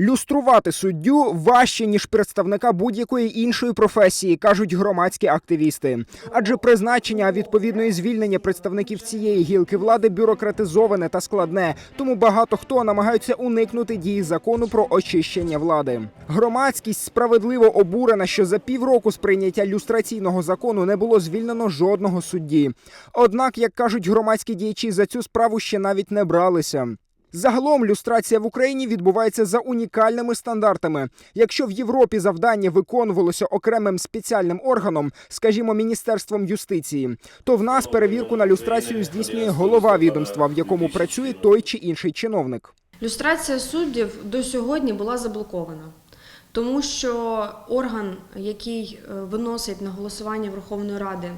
Люструвати суддю важче ніж представника будь-якої іншої професії, кажуть громадські активісти. Адже призначення а відповідно і звільнення представників цієї гілки влади бюрократизоване та складне. Тому багато хто намагаються уникнути дії закону про очищення влади. Громадськість справедливо обурена, що за півроку з прийняття люстраційного закону не було звільнено жодного судді. Однак, як кажуть громадські діячі, за цю справу ще навіть не бралися. Загалом люстрація в Україні відбувається за унікальними стандартами. Якщо в Європі завдання виконувалося окремим спеціальним органом, скажімо, міністерством юстиції, то в нас перевірку на люстрацію здійснює голова відомства, в якому працює той чи інший чиновник. Люстрація суддів до сьогодні була заблокована, тому що орган, який е, виносить на голосування Верховної Ради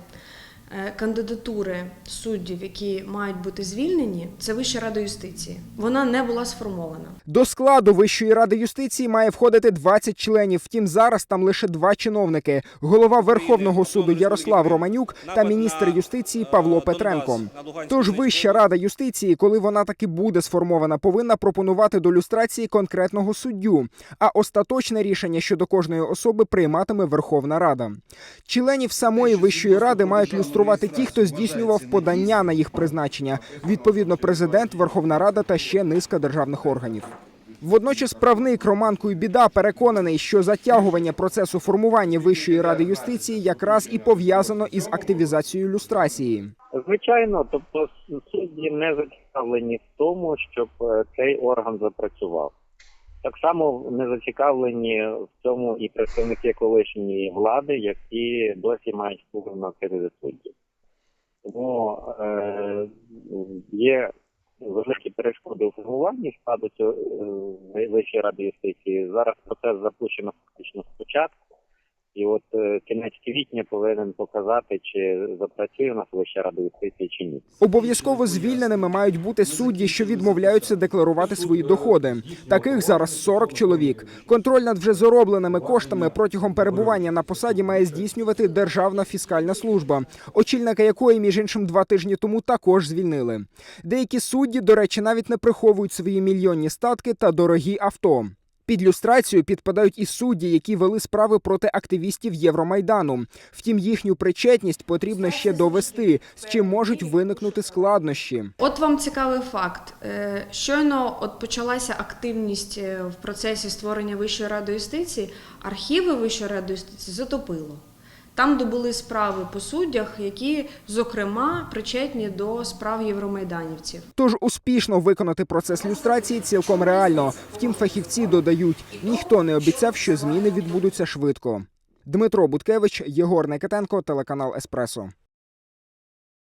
кандидатури суддів, які мають бути звільнені, це Вища рада юстиції. Вона не була сформована. До складу Вищої ради юстиції має входити 20 членів. Втім, зараз там лише два чиновники: голова Верховного суду Ярослав Романюк та міністр юстиції Павло Петренко. Тож Вища рада юстиції, коли вона таки буде сформована, повинна пропонувати до люстрації конкретного суддю. А остаточне рішення щодо кожної особи прийматиме Верховна Рада. Членів самої Вищої ради мають люструвати ті, хто здійснював подання на їх призначення. Відповідно, президент, Верховна Рада та ще низка державних органів. Водночас правник Роман Куйбіда переконаний, що затягування процесу формування Вищої ради юстиції якраз і пов'язано із активізацією люстрації. Звичайно, тобто судді не зацікавлені в тому, щоб е, цей орган запрацював. Так само не зацікавлені в цьому і представники колишньої влади, які досі мають вплив на керівництво суддів. Тому е, є великі перешкоди у формуванні складу цього е, Вищої ради юстиції. Зараз процес запущено фактично спочатку. І от е, кінець квітня повинен показати, чи запрацює у нас Вища рада юстиції чи ні. Обов'язково звільненими мають бути судді, що відмовляються декларувати свої доходи. Таких зараз 40 чоловік. Контроль над вже заробленими коштами протягом перебування на посаді має здійснювати Державна фіскальна служба, очільника якої, між іншим, два тижні тому також звільнили. Деякі судді, до речі, навіть не приховують свої мільйонні статки та дорогі авто. Під люстрацію підпадають і судді, які вели справи проти активістів Євромайдану. Втім, їхню причетність потрібно ще довести, з чим можуть виникнути складнощі. От вам цікавий факт. Е, Щойно от почалася активність е, в процесі створення Вищої ради юстиції. Архіви Вищої ради юстиції затопило. Там добули справи по суддях, які, зокрема, причетні до справ євромайданівців. Тож успішно виконати процес люстрації цілком реально. Втім, фахівці додають, ніхто не обіцяв, що зміни відбудуться швидко. Дмитро Буткевич, Єгор Никитенко, телеканал Еспресо.